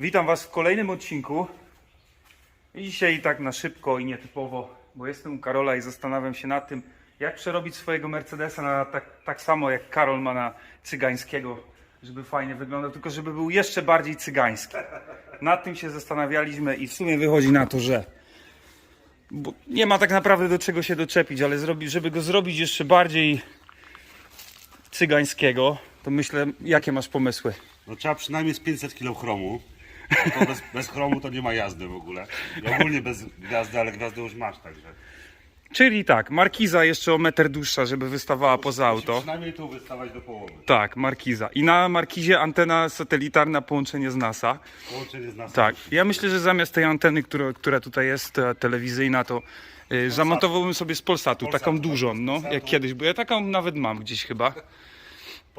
Witam Was w kolejnym odcinku. I Dzisiaj tak na szybko i nietypowo, bo jestem u Karola i zastanawiam się nad tym, jak przerobić swojego Mercedesa na tak, tak samo jak Karol ma na cygańskiego, żeby fajnie wyglądał, tylko żeby był jeszcze bardziej cygański. Nad tym się zastanawialiśmy i w sumie wychodzi na to, że bo nie ma tak naprawdę do czego się doczepić, ale zrobi, żeby go zrobić jeszcze bardziej cygańskiego, to myślę, jakie masz pomysły? No trzeba przynajmniej z 500 kg chromu. To bez, bez chromu to nie ma jazdy w ogóle. I ogólnie bez gwiazdy, ale gwiazdę już masz, także. Czyli tak, markiza jeszcze o metr dłuższa, żeby wystawała poza Musi auto. Przynajmniej tu wystawać do połowy. Tak, markiza. I na markizie antena satelitarna połączenie z NASA. Połączenie z nas. Tak, ja myślę, że zamiast tej anteny, która, która tutaj jest e, telewizyjna, to y, zamontowałbym sobie z Polsatu, taką Polsatu, dużą, no, Polsatu. jak kiedyś, bo ja taką nawet mam gdzieś chyba.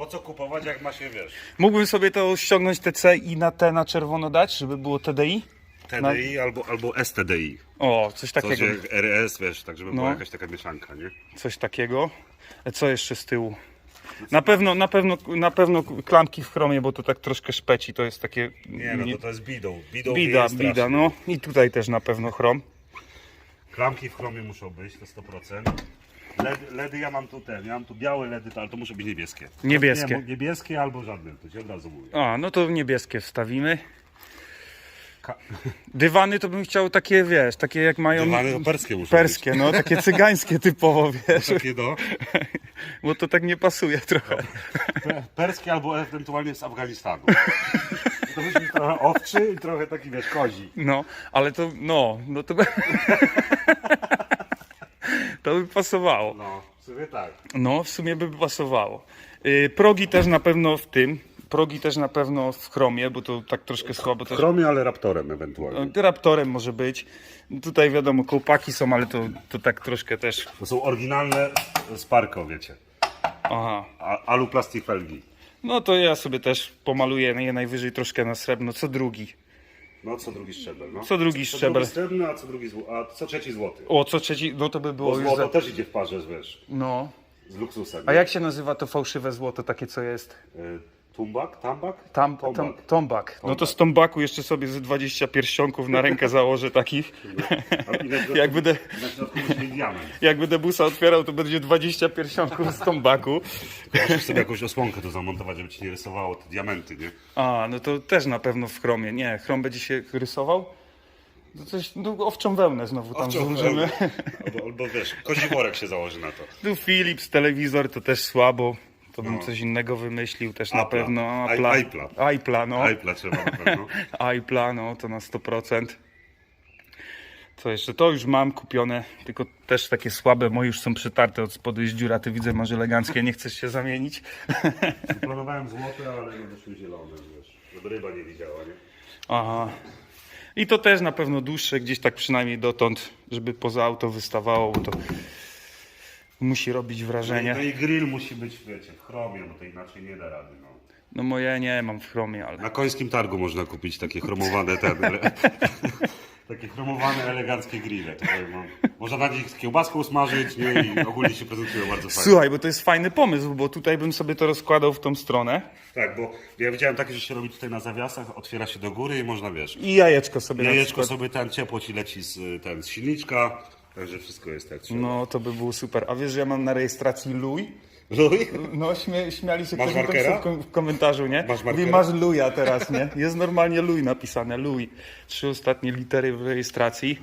Po co kupować, jak ma się wiesz? Mógłbym sobie to ściągnąć TC i na te na czerwono dać, żeby było TDI? TDI albo, albo STDI. O, coś Coś takiego. jak RS, wiesz, tak żeby No. była jakaś taka mieszanka, nie? Coś takiego. E, Co jeszcze z tyłu? Na pewno, na pewno, na pewno klamki w chromie, bo to tak troszkę szpeci, to jest takie... Nie, no to to jest bidą. Bidą Bida, jest bida, strasznie. no. I tutaj też na pewno chrom. Klamki w chromie muszą być, to 100%. LED, LEDy ja mam tu ja mam tu białe LEDy, ale to muszą być niebieskie. Niebieskie. Nie, niebieskie albo żadne, to ci od razu mówię. A, no to niebieskie wstawimy. Ka- Dywany to bym chciał takie, wiesz, takie jak mają... Dywany to perskie muszą Perskie, no, takie cygańskie typowo, wiesz, być. Takie no. bo to tak nie pasuje trochę. Pe- Perskie albo ewentualnie z Afganistanu. To musi być trochę owczy i trochę taki, wiesz, kozi. No, ale to, no, no to. To by pasowało. No, w sumie tak. No, w sumie by pasowało. Y, Progi też na pewno w tym. Progi też na pewno w chromie, bo to tak troszkę słabo. Też... Chromie, ale raptorem ewentualnie. Raptorem może być. Tutaj wiadomo, kołpaki są, ale to, to tak troszkę też. To są oryginalne Sparko, wiecie. Aha. A, alu plastik felgi. No to ja sobie też pomaluję je najwyżej troszkę na srebrno, co drugi. No, co drugi szczebel, no. Co drugi Co szczebel. drugi srebrny, a co drugi zł- a co trzeci złoty. O, co trzeci, no to by było Bo już złoto za... też idzie w parze, wiesz, No. z luksusem. A jak się nazywa to fałszywe złoto, takie co jest? Y, Tumbak? Tambak? Tam, tam, Tombak. tombak. No to z tombaku jeszcze sobie ze 20 pierścionków na rękę założę takich. Jak będę, jak będę busa otwierał, to będzie 20 pierścionków z tombaku. Musisz sobie jakąś osłonkę tu zamontować, żeby ci nie rysowało te diamenty, nie? A, no to też na pewno w chromie. Nie, chrom będzie się rysował. To coś, no owczą wełnę znowu tam złożymy. Albo, albo wiesz, kozi worek się założy na to. Tu Philips, telewizor to też słabo. To bym No. coś innego wymyślił też na pewno. I- Apple'a. iPla. iPla, no. Ajpla trzeba na pewno. iPla, no to na 100%. Co jeszcze? To już mam kupione, tylko też takie słabe, moje już są przytarte od spodu jest dziura, ty widzę masz eleganckie, nie chcesz się zamienić? Planowałem złote, ale no wyszły zielone, wiesz, żeby ryba nie widziała, nie? Aha. I to też na pewno dłuższe, gdzieś tak przynajmniej dotąd, żeby poza auto wystawało, bo to musi robić wrażenie. No i grill musi być, wiecie, w chromie, bo to inaczej nie da rady, no. No moje nie mam w chromie, ale... Na końskim targu można kupić takie chromowane ten, takie chromowane, eleganckie grille. Można na nich kiełbaskę usmażyć, nie? I ogólnie się prezentują bardzo fajnie. Słuchaj, bo to jest fajny pomysł, bo tutaj bym sobie to rozkładał w tą stronę Tak, bo ja widziałem takie, że się robi tutaj na zawiasach, otwiera się do góry i można, wiesz, i jajeczko sobie jajeczko sobie ten ciepło ci leci z, ten, z silniczka, także wszystko jest tak trzeba. No to by było super. A wiesz, że ja mam na rejestracji Luj? Luj? No śmie, śmiali się Masz ktoś markera? w, kom- w komentarzu, nie? Masz Mówi, markera? masz Luja teraz, nie? Jest normalnie Luj napisane, Luj. Trzy ostatnie litery w rejestracji.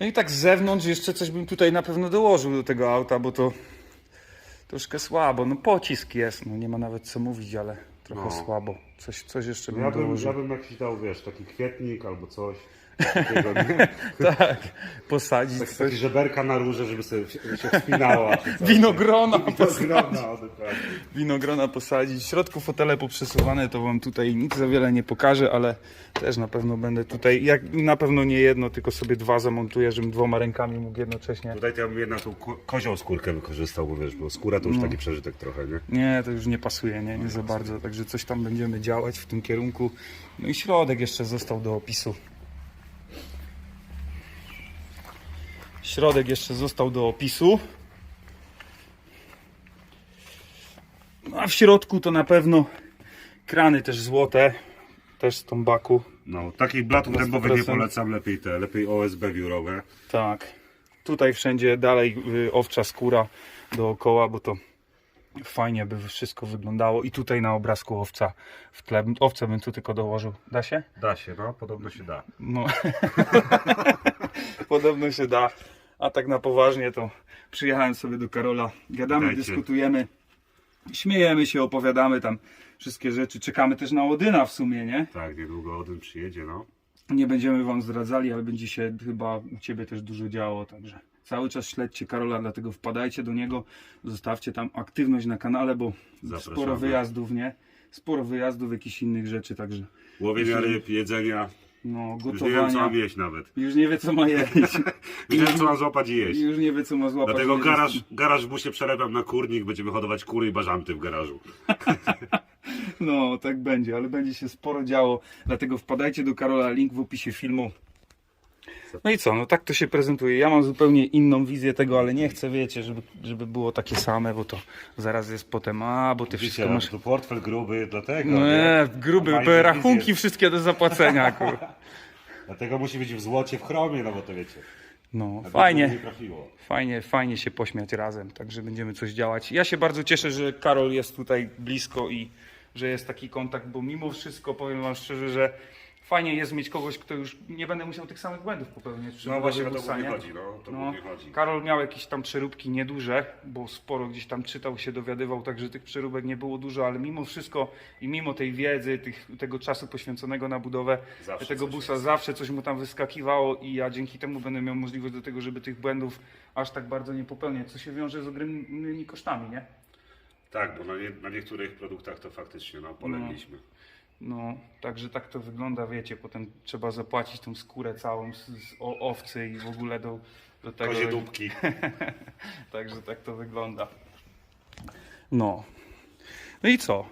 No i tak z zewnątrz jeszcze coś bym tutaj na pewno dołożył do tego auta, bo to troszkę słabo. No pocisk jest, no nie ma nawet co mówić, ale trochę No. słabo. Coś, coś jeszcze bym Ja bym, dołożył. ja bym jakiś dał, wiesz, taki kwietnik albo coś. Takiego? Tak, posadzić Taki, coś. żeberka na róże, żeby sobie się wspinała. Winogrona Winogrona, o, dokładnie. winogrona posadzić. W środku fotele poprzesuwane, to wam tutaj nic za wiele nie pokażę, ale też na pewno będę tutaj, jak na pewno nie jedno, tylko sobie dwa zamontuję, żebym dwoma rękami mógł jednocześnie. Tutaj to ja bym jednak tą ko- kozią skórkę wykorzystał, bo wiesz, bo skóra to już No. taki przeżytek trochę, nie? Nie, to już nie pasuje, nie, nie za bardzo, także coś tam będziemy działać w tym kierunku. No i środek jeszcze został do opisu. Środek jeszcze został do opisu. No a w środku to na pewno krany też złote. też z tą baku. No, takich blatów dębowych nie polecam, lepiej te, lepiej OSB wiórowe. Tak. Tutaj wszędzie dalej y, owcza skóra dookoła, bo to fajnie by wszystko wyglądało. I tutaj na obrazku owca w tle. Owce bym tu tylko dołożył. Da się? Da się, no, podobno się da. No. Podobno się da. A tak na poważnie to przyjechałem sobie do Karola. Gadamy, Dajcie. dyskutujemy. Śmiejemy się, opowiadamy tam wszystkie rzeczy. Czekamy też na Odyna w sumie, nie? Tak, niedługo Odyn przyjedzie, no. Nie będziemy wam zdradzali, ale będzie się chyba u ciebie też dużo działo, także cały czas śledźcie Karola, dlatego wpadajcie do niego, zostawcie tam aktywność na kanale, bo Zapraszamy. sporo wyjazdów, nie? Sporo wyjazdów, jakichś innych rzeczy, także Łowienia ryb, jedzenia, no, już nie wiem co gotowania. mam jeść nawet. Już nie wie co ma jeść. Już nie wiem co mam złapać i jeść. Już nie wie co ma złapać. Dlatego garaż, garaż w busie przerabiam na kurnik, będziemy hodować kury i bażanty w garażu. No, tak będzie, ale będzie się sporo działo, dlatego wpadajcie do Karola, link w opisie filmu. No i co, no tak to się prezentuje. Ja mam zupełnie inną wizję tego, ale nie chcę, wiecie, żeby, żeby było takie same, bo to zaraz jest potem, a, bo ty wszystko masz... to portfel gruby, dlatego. No nie, gruby, Fajne te rachunki wizje. wszystkie do zapłacenia, kur. Dlatego musi być w złocie, w chromie, no bo to wiecie. No, fajnie. Fajnie, fajnie się pośmiać razem, także będziemy coś działać. Ja się bardzo cieszę, że Karol jest tutaj blisko i że jest taki kontakt, bo mimo wszystko powiem wam szczerze, że fajnie jest mieć kogoś, kto już nie będę musiał tych samych błędów popełniać. przy No właśnie o to głównie chodzi, no. To No, głównie chodzi. Karol miał jakieś tam przeróbki nieduże, bo sporo gdzieś tam czytał, się dowiadywał, także tych przeróbek nie było dużo, ale mimo wszystko i mimo tej wiedzy, tych, tego czasu poświęconego na budowę Zawsze tego coś busa, jest. zawsze coś mu tam wyskakiwało i ja dzięki temu będę miał możliwość do tego, żeby tych błędów aż tak bardzo nie popełniać, co się wiąże z ogromnymi kosztami, nie? Tak, bo na, nie, na niektórych produktach to faktycznie no, polegliśmy. No, także tak to wygląda, wiecie, potem trzeba zapłacić tą skórę całą z, z o- owcy i w ogóle do, do tego. Kozie dupki. Także tak to wygląda. No. No i co?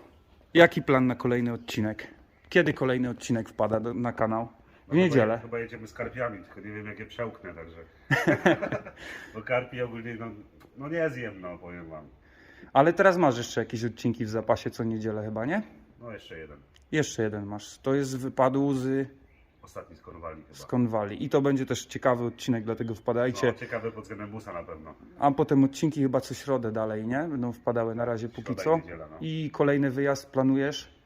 Jaki plan na kolejny odcinek? Kiedy kolejny odcinek wpada do, na kanał? W niedzielę. Chyba, chyba jedziemy z karpiami, tylko nie wiem jakie przełknę, także. bo karpi ogólnie, no, no nie zjem, no powiem wam. Ale teraz masz jeszcze jakieś odcinki w zapasie co niedzielę chyba, nie? No jeszcze jeden. Jeszcze jeden masz. To jest z wypadu z, Ostatni z Korwali chyba. z Konwali. I to będzie też ciekawy odcinek, dlatego wpadajcie. No, ciekawe pod względem busa na pewno. A potem odcinki chyba co środę dalej, nie? Będą wpadały na razie póki Środa i co. niedziela, no. I kolejny wyjazd planujesz?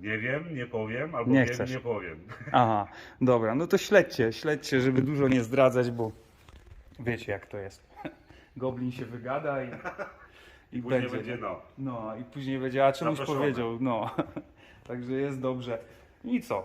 Nie wiem, nie powiem, albo Nie wiem, chcesz. nie powiem. Aha, dobra, no to śledźcie, śledźcie, żeby dużo nie zdradzać, bo wiecie jak to jest. Goblin się wygada i, i Później będzie. no. No i później będzie, a czemuś powiedział, no. Także jest dobrze. I co?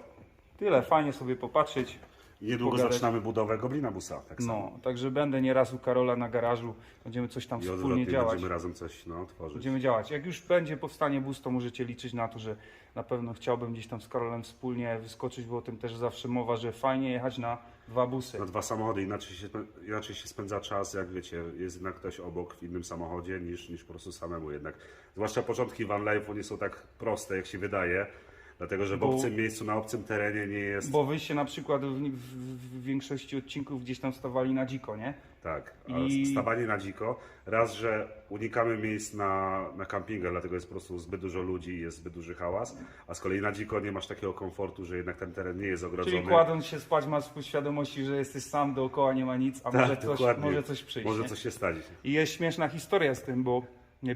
Tyle, fajnie sobie popatrzeć. Niedługo Pogadać. zaczynamy budowę Goblina Busa. Tak. No, także będę nieraz u Karola na garażu, będziemy coś tam I wspólnie działać. będziemy razem coś no, tworzyć. Będziemy działać. Jak już będzie powstanie bus, to możecie liczyć na to, że na pewno chciałbym gdzieś tam z Karolem wspólnie wyskoczyć, bo o tym też zawsze mowa, że fajnie jechać na dwa busy. Na dwa samochody, inaczej się, inaczej się spędza czas, jak wiecie, jest jednak ktoś obok w innym samochodzie niż, niż po prostu samemu jednak. Zwłaszcza początki van life nie są tak proste, jak się wydaje, dlatego że w Bo- obcym miejscu, na obcym terenie nie jest Bo wyście na przykład w, w, w większości odcinków gdzieś tam stawali na dziko, nie? tak. I- stawanie na dziko, raz, że unikamy miejsc na, na kampingach, dlatego jest po prostu zbyt dużo ludzi i jest zbyt duży hałas, a z kolei na dziko nie masz takiego komfortu, że jednak ten teren nie jest ogrodzony. Czyli kładąc się spać masz w świadomości, że jesteś sam, dookoła nie ma nic, a Tak, może, coś, dokładnie. może coś przyjść. Może nie? coś się stać. I jest śmieszna historia z tym, bo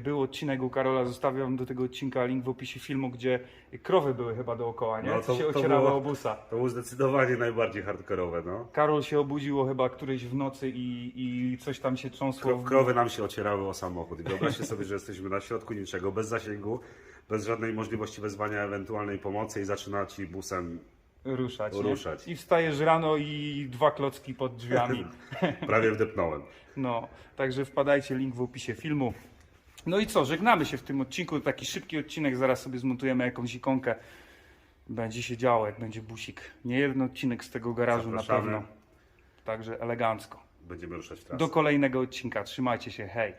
był odcinek u Karola, zostawiam do tego odcinka link w opisie filmu, gdzie krowy były chyba dookoła, nie? No, Co to- się to ocierały było- o busa. To było zdecydowanie najbardziej hardkorowe, no. Karol się obudziło chyba którejś w nocy i, i coś tam się trząsło. Kro- Krowy nam się ocierały o samochód. I wyobraźcie sobie, że jesteśmy na środku niczego, bez zasięgu, bez żadnej możliwości wezwania ewentualnej pomocy i zaczyna ci busem ruszać. Ruszać. I wstajesz rano i dwa klocki pod drzwiami. prawie wdepnąłem. No, także wpadajcie, link w opisie filmu. No i co, żegnamy się w tym odcinku. Taki szybki odcinek, zaraz sobie zmontujemy jakąś ikonkę. Będzie się działo, jak będzie busik. Nie jeden odcinek z tego garażu na Zapraszamy. pewno. Także elegancko. Będziemy ruszać w trasę. Do kolejnego odcinka. Trzymajcie się, hej.